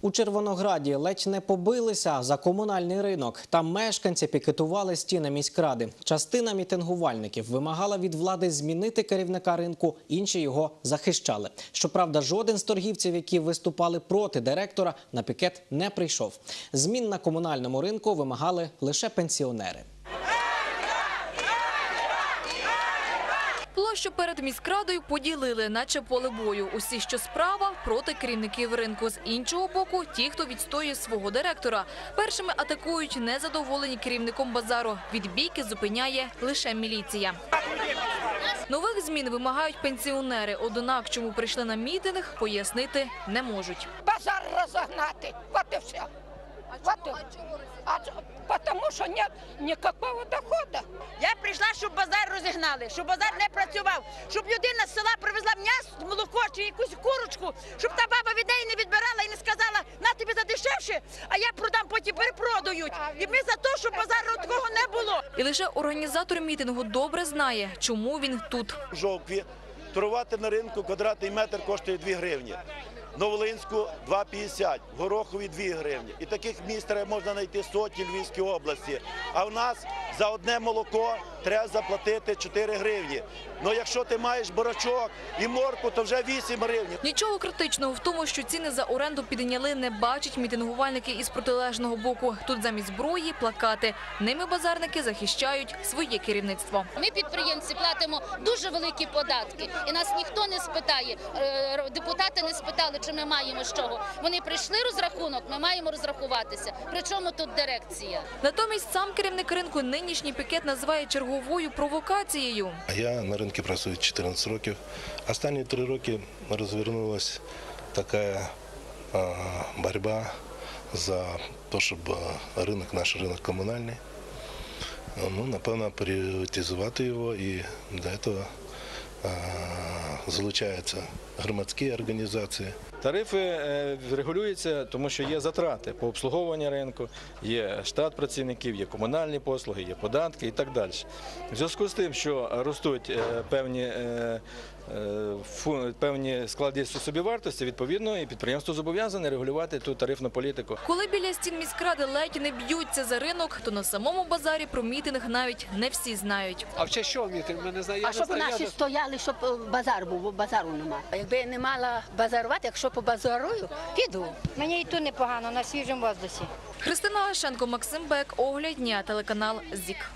У Червонограді ледь не побилися за комунальний ринок. Там мешканці пікетували стіни міськради. Частина мітингувальників вимагала від влади змінити керівника ринку, інші його захищали. Щоправда, жоден з торгівців, які виступали проти директора, на пікет не прийшов. Змін на комунальному ринку вимагали лише пенсіонери. Площу перед міськрадою поділили, наче поле бою. Усі, що справа, проти керівників ринку. З іншого боку, ті, хто відстоює свого директора. Першими атакують незадоволені керівником базару. Від бійки зупиняє лише міліція. Нових змін вимагають пенсіонери. Однак, чому прийшли на мітинг, пояснити не можуть. базар разогнати. Вот и все. А чё? потому что нет никакого дохода. Я прийшла, щоб базар розігнали, щоб базар не працював, щоб людина з села привезла м'ясо, молоко чи якусь курочку, щоб та баба від неї не відбирала і не сказала, на тобі за дешевше, а я продам, потім перепродають. І ми за те, щоб базару такого не було. І лише організатор мітингу добре знає, чому він тут. В Жовкві торгувати на ринку квадратний метр коштує 2 гривні. Новолинську 2,50, в Горохові 2 гривні. І таких міст можна знайти сотні Львівської області. А в нас за одне молоко треба заплатити 4 гривні. Ну якщо ти маєш борочок і морку, то вже 8 гривень. Нічого критичного в тому, що ціни за оренду підняли, не бачать мітингувальники із протилежного боку. Тут замість зброї плакати. Ними базарники захищають своє керівництво. Ми підприємці платимо дуже великі податки, і нас ніхто не спитає. Е, Депутати не спитали, чи ми маємо з чого. Вони прийшли розрахунок, ми маємо розрахуватися. Причому тут дирекція? Натомість сам керівник ринку нинішній пікет називає черговою провокацією. Я на ринку працюю 14 років. Останні три роки розвернулася така боротьба за те, щоб ринок, наш ринок комунальний, ну, напевно, пріоритизувати його і для цього залучаються громадські організації. Тарифи е, регулюються, тому що є затрати по обслуговуванню ринку, є штат працівників, є комунальні послуги, є податки і так далі. В зв'язку з тим, що ростуть е, певні, е, е, певні склади собівартості, відповідно, і підприємство зобов'язане регулювати ту тарифну політику. Коли біля стін міськради ледь не б'ються за ринок, то на самому базарі про мітинг навіть не всі знають. А в честь що мітинг? Ми не знаю. Я А щоб наші не- стояли, щоб е, базар був, бо базару нема. Якби я не мала базарувати, якщо побазарую, піду. Мені і тут непогано на свіжому воздусі. Христина Гашенко, Максим Бек, Огляд дня, телеканал ЗІК.